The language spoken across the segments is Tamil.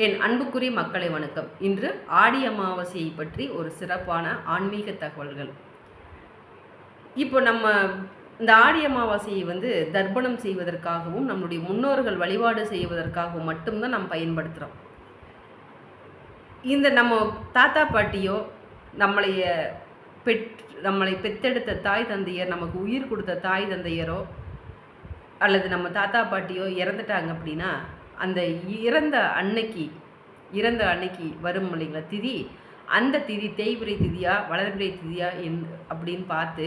என் அன்புக்குரிய மக்களை வணக்கம். இன்று ஆடி அமாவாசையை பற்றி ஒரு சிறப்பான ஆன்மீக தகவல்கள். இப்போ நம்ம இந்த ஆடி அமாவாசையை வந்து தர்ப்பணம் செய்வதற்காகவும் நம்மளுடைய முன்னோர்கள் வழிபாடு செய்வதற்காகவும் மட்டும்தான் நம்ம பயன்படுத்துகிறோம் இந்த நம்ம தாத்தா பாட்டியோ நம்மளைய பெற் நம்மளை பெத்தெடுத்த தாய் தந்தையர் நமக்கு உயிர் கொடுத்த தாய் தந்தையரோ அல்லது நம்ம தாத்தா பாட்டியோ இறந்துட்டாங்க அப்படின்னா அந்த இறந்த அன்னைக்கு இறந்த அன்னைக்கு வரும் இல்லைங்களா திதி? அந்த திதி தேய்பிரை திதியா வளர்பிரை திதியா என் அப்படின்னு பார்த்து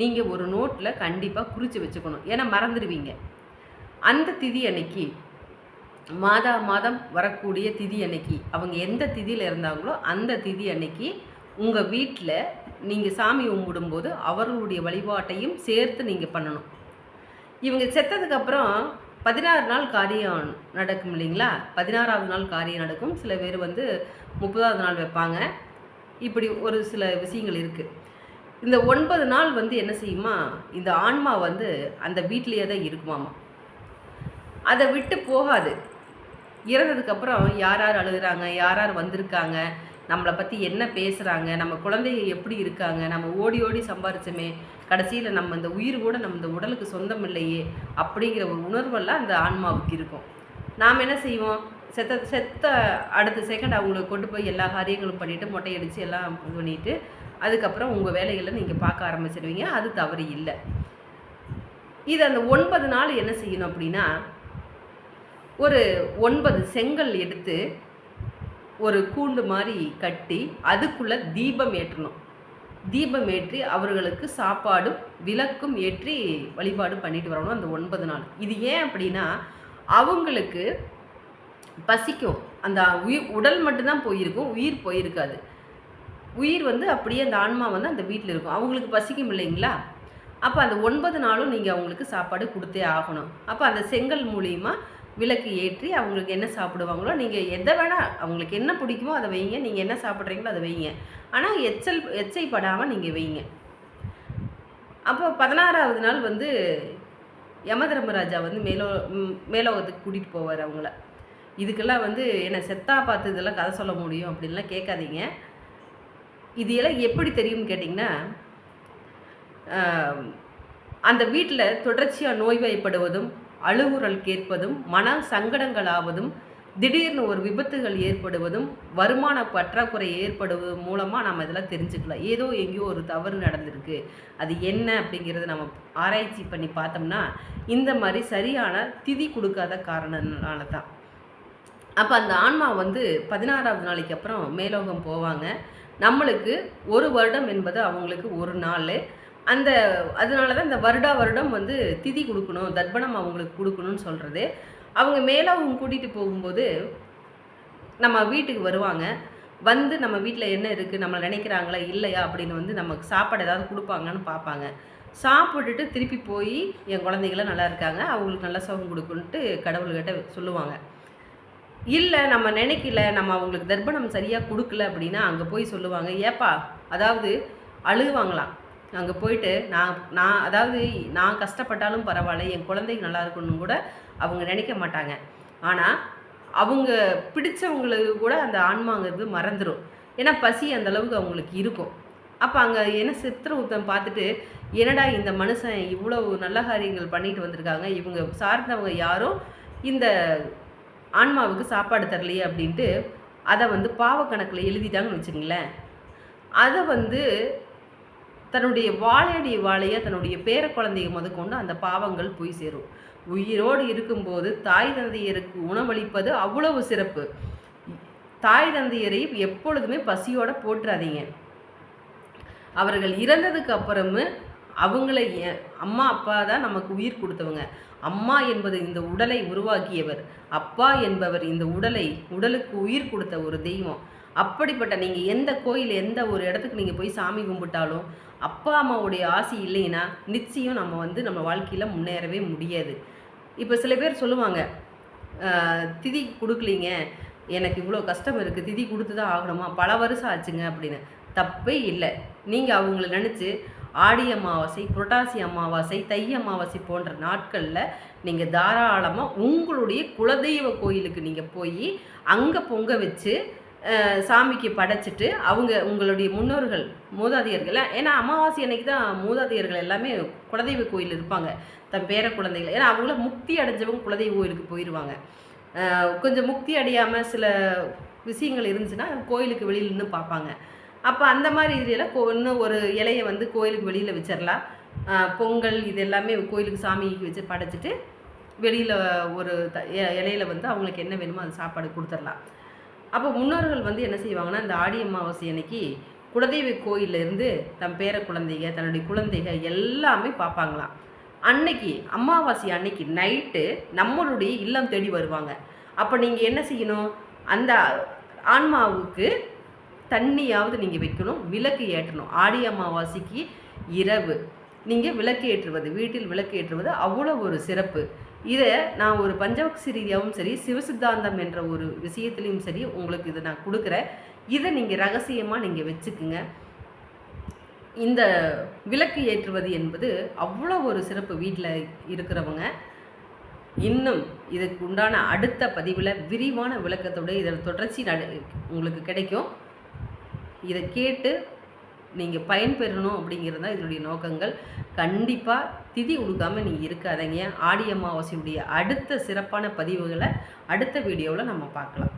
நீங்கள் ஒரு நோட்டில் கண்டிப்பாக குறித்து வச்சுக்கணும். ஏன்னா மறந்துடுவீங்க. அந்த திதி அன்னைக்கு மாதா மாதம் வரக்கூடிய திதி அன்னைக்கு அவங்க எந்த திதியில் இருந்தாங்களோ அந்த திதி அன்னைக்கு உங்கள் வீட்டில் நீங்கள் சாமி கும்பிடும்போது அவர்களுடைய வழிபாட்டையும் சேர்த்து நீங்கள் பண்ணணும். இவங்க செத்ததுக்கப்புறம் பதினாறு நாள் காரியம் நடக்கும் இல்லைங்களா? பதினாறாவது நாள் காரியம் நடக்கும். சில பேர் வந்து முப்பதாவது நாள் வைப்பாங்க. இப்படி ஒரு சில விஷயங்கள் இருக்குது இந்த ஒன்பது நாள் வந்து என்ன செய்யுமா? இந்த ஆன்மா வந்து அந்த வீட்லேயே தான் இருக்குமாமா? அதை விட்டு போகாது. இறந்ததுக்கப்புறம் யார் யார் அழுகிறாங்க? யார் யார் வந்திருக்காங்க? நம்மளை பற்றி என்ன பேசுகிறாங்க நம்ம குழந்தைங்க எப்படி இருக்காங்க? நம்ம ஓடி ஓடி சம்பாரிச்சோமே. கடைசியில் நம்ம இந்த உயிர் கூட நம்ம இந்த உடலுக்கு சொந்தம் இல்லையே அப்படிங்கிற ஒரு உணர்வெல்லாம் அந்த ஆன்மாவுக்கு இருக்கும். நாம் என்ன செய்வோம்? செத்த செத்த அடுத்த செகண்ட் அவங்களுக்கு கொண்டு போய் எல்லா காரியங்களும் பண்ணிவிட்டு மொட்டையடித்து எல்லாம் இது பண்ணிவிட்டு அதுக்கப்புறம் உங்கள் வேலைகளை நீங்கள் பார்க்க ஆரம்பிச்சிடுவீங்க. அது தவறு இல்லை. இது அந்த ஒன்பது நாள் என்ன செய்யணும் அப்படின்னா ஒரு ஒன்பது செங்கல் எடுத்து ஒரு கூண்டு மாதிரி கட்டி அதுக்குள்ளே தீபம் ஏற்றணும். தீபம் ஏற்றி அவர்களுக்கு சாப்பாடும் விளக்கும் ஏற்றி வழிபாடு பண்ணிட்டு வரணும் அந்த ஒன்பது நாள். இது ஏன் அப்படின்னா அவங்களுக்கு பசிக்கும். அந்த உயிர் உடல் மட்டும்தான் போயிருக்கும் உயிர் போயிருக்காது. உயிர் வந்து அப்படியே அந்த ஆன்மா வந்து அந்த வீட்டில் இருக்கும். அவங்களுக்கு பசிக்கும் இல்லைங்களா? அப்போ அந்த ஒன்பது நாளும் நீங்கள் அவங்களுக்கு சாப்பாடு கொடுத்தே ஆகணும். அப்போ அந்த செங்கல் மூலியமாக விளக்கு ஏற்றி அவங்களுக்கு என்ன சாப்பிடுவாங்களோ நீங்கள் எதை வேணால் அவங்களுக்கு என்ன பிடிக்குமோ அதை வைங்க. நீங்கள் என்ன சாப்பிட்றீங்களோ அதை வைங்க. ஆனால் எச்சல் எச்சைப்படாமல் நீங்கள் வைங்க. அப்போ பதினாறாவது நாள் வந்து யமதர்மராஜா வந்து மேலோ மேலோகத்துக்கு கூட்டிகிட்டு போவார் அவங்கள. இதுக்கெல்லாம் வந்து என்னை செத்தா பார்த்து இதெல்லாம் கதை சொல்ல முடியும் அப்படின்லாம் கேட்காதீங்க. இது எல்லாம் எப்படி தெரியும்னு கேட்டிங்கன்னா அந்த வீட்டில் தொடர்ச்சியாக நோய்வாய்ப்படுவதும் அழுகுரல் கேட்பதும் மன சங்கடங்களாவதும் திடீர்னு ஒரு விபத்துகள் ஏற்படுவதும் வருமான பற்றாக்குறை ஏற்படுவது மூலமாக நம்ம இதெல்லாம் தெரிஞ்சுக்கலாம். ஏதோ எங்கேயோ ஒரு தவறு நடந்திருக்கு. அது என்ன அப்படிங்கிறத நம்ம ஆராய்ச்சி பண்ணி பார்த்தோம்னா இந்த மாதிரி சரியான திதி கொடுக்காத காரணனால தான் அப்போ அந்த ஆன்மா வந்து பதினாறாவது நாளைக்கு அப்புறம் மேலோகம் போவாங்க. நம்மளுக்கு ஒரு வருடம் என்பது அவங்களுக்கு ஒரு நாள். அந்த அதனால தான் இந்த வருடா வருடம் வந்து திதி கொடுக்கணும் தர்ப்பணம் அவங்களுக்கு கொடுக்கணும்னு சொல்கிறது அவங்க மேலோகம் கூட்டிகிட்டு போகும்போது நம்ம வீட்டுக்கு வருவாங்க. வந்து நம்ம வீட்டில் என்ன இருக்குது நம்மளை நினைக்கிறாங்களா இல்லையா அப்படின்னு வந்து நமக்கு சாப்பாடு ஏதாவது கொடுப்பாங்கன்னு பார்ப்பாங்க. சாப்பிட்டுட்டு திருப்பி போய் என் குழந்தைங்களாம் நல்லா இருக்காங்க அவங்களுக்கு நல்ல சுகம் கொடுக்குன்ட்டு கடவுள்கிட்ட சொல்லுவாங்க. இல்லை நம்ம நினைக்கல நம்ம அவங்களுக்கு தர்ப்பணம் சரியாக கொடுக்கல அப்படின்னா அங்கே போய் சொல்லுவாங்க ஏப்பா அதாவது அழுகுவாங்களாம். அங்கே போயிட்டு நான் நான் அதாவது நான் கஷ்டப்பட்டாலும் பரவாயில்ல என் குழந்தைங்க நல்லா இருக்கணும்னு கூட அவங்க நினைக்க மாட்டாங்க. ஆனால் அவங்க பிடிச்சவங்களுக்கு கூட அந்த ஆன்மாங்கிறது மறந்துடும் ஏன்னா பசி அந்த அளவுக்கு அவங்களுக்கு இருக்கும். அப்போ அங்கே என்ன சித்திர உத்தம் பார்த்துட்டு என்னடா இந்த மனுஷன் இவ்வளவு நல்ல காரியங்கள் பண்ணிட்டு வந்திருக்காங்க. இவங்க சார்ந்தவங்க யாரும் இந்த ஆன்மாவுக்கு சாப்பாடு தரலையே அப்படின்ட்டு அதை வந்து பாவக்கணக்கில் எழுதிட்டாங்கன்னு வச்சுங்களேன் அதை வந்து தன்னுடைய வாழையடி வாழைய தன்னுடைய பேர குழந்தைய முதற்கொண்டு அந்த பாவங்கள் போய் சேரும். உயிரோடு இருக்கும்போது தாய் தந்தையருக்கு உணவளிப்பது அவ்வளவு சிறப்பு. தாய் தந்தையரை எப்பொழுதுமே பசியோட போட்டுறாதீங்க அவர்கள் இறந்ததுக்கு அப்புறமு அவங்கள அம்மா அப்பா தான் நமக்கு உயிர் கொடுத்தவங்க. அம்மா என்பது இந்த உடலை உருவாக்கியவர். அப்பா என்பவர் இந்த உடலை உடலுக்கு உயிர் கொடுத்த ஒரு தெய்வம். அப்படிப்பட்ட நீங்கள் எந்த கோயில் எந்த ஒரு இடத்துக்கு நீங்கள் போய் சாமி கும்பிட்டாலும் அப்பா அம்மாவுடைய ஆசை இல்லைன்னா நிச்சயம் நம்ம வந்து நம்ம வாழ்க்கையில் முன்னேறவே முடியாது. இப்போ சில பேர் சொல்லுவாங்க திதி கொடுக்கலீங்க. எனக்கு இவ்வளோ கஷ்டம் இருக்குது திதி கொடுத்து தான் ஆகணுமா? பல வருஷம் ஆச்சுங்க அப்படின்னு. தப்பே இல்லை. நீங்கள் அவங்கள நினச்சி ஆடி அமாவாசை புரட்டாசி அமாவாசை தை அமாவாசை போன்ற நாட்களில் நீங்கள் தாராளமாக உங்களுடைய குலதெய்வ கோயிலுக்கு நீங்கள் போய் அங்கே பொங்க வச்சு சாமிக்கு படைச்சிட்டு அவங்க உங்களுடைய முன்னோர்கள் மூதாதையர்கள்? ஏன்னா அமாவாசை அன்னைக்கு தான் மூதாதையர்கள் எல்லாமே குலதெய்வ கோயில் இருப்பாங்க. தன் பேர குழந்தைகள். ஏன்னா அவங்கள முக்தி அடைஞ்சவங்க குலதெய்வ கோயிலுக்கு போயிடுவாங்க கொஞ்சம் முக்தி அடையாமல் சில விஷயங்கள் இருந்துச்சுன்னா கோயிலுக்கு வெளியில் நின்று பார்ப்பாங்க. அப்போ அந்த மாதிரி இதில் கோ இன்னும் ஒரு இலையை வந்து கோயிலுக்கு வெளியில் வச்சிடலாம். பொங்கல் இது எல்லாமே கோயிலுக்கு சாமிக்கு வச்சு படைச்சிட்டு வெளியில் ஒரு த இலையில வந்து அவங்களுக்கு என்ன வேணுமோ அந்த சாப்பாடு கொடுத்துடலாம். அப்போ முன்னோர்கள் வந்து என்ன செய்வாங்கன்னா இந்த ஆடி அமாவாசை அன்னைக்கு குலதெய்வ கோயில்ல தம் தன் பேர குழந்தைங்க தன்னுடைய குழந்தைங்க எல்லாமே பார்ப்பாங்களாம். அன்னைக்கு அமாவாசை அன்னைக்கு நைட்டு நம்மளுடைய இல்லம் தேடி வருவாங்க. அப்போ நீங்கள் என்ன செய்யணும்? அந்த ஆன்மாவுக்கு தண்ணியாவது நீங்கள் வைக்கணும் விளக்கு ஏற்றணும். ஆடி அமாவாசைக்கு இரவு. நீங்கள் விளக்கு ஏற்றுவது வீட்டில் விளக்கு ஏற்றுவது அவ்வளோ ஒரு சிறப்பு. இதை நான் ஒரு பஞ்சபக்ஷி ரீதியாகவும் சரி சிவசித்தாந்தம் என்ற ஒரு விஷயத்துலையும் சரி உங்களுக்கு இதை நான் கொடுக்குறேன். இதை நீங்கள் ரகசியமாக நீங்கள் வச்சுக்குங்க. இந்த விளக்கு ஏற்றுவது என்பது அவ்வளோ ஒரு சிறப்பு வீட்டில் இருக்கிறவங்க. இன்னும் இதுக்கு உண்டான அடுத்த பதிவில் விரிவான விளக்கத்தோடு இதன் தொடர்ச்சி நட உங்களுக்கு கிடைக்கும். இதை கேட்டு நீங்கள் பயன்பெறணும் அப்படிங்கிறது தான் இதனுடைய நோக்கங்கள். கண்டிப்பாக திதி உடுக்காமல் நீங்கள் இருக்காதீங்க. ஆடி அமாவாசையுடைய அடுத்த சிறப்பான பதிவுகளை அடுத்த வீடியோவில் நம்ம பார்க்கலாம்.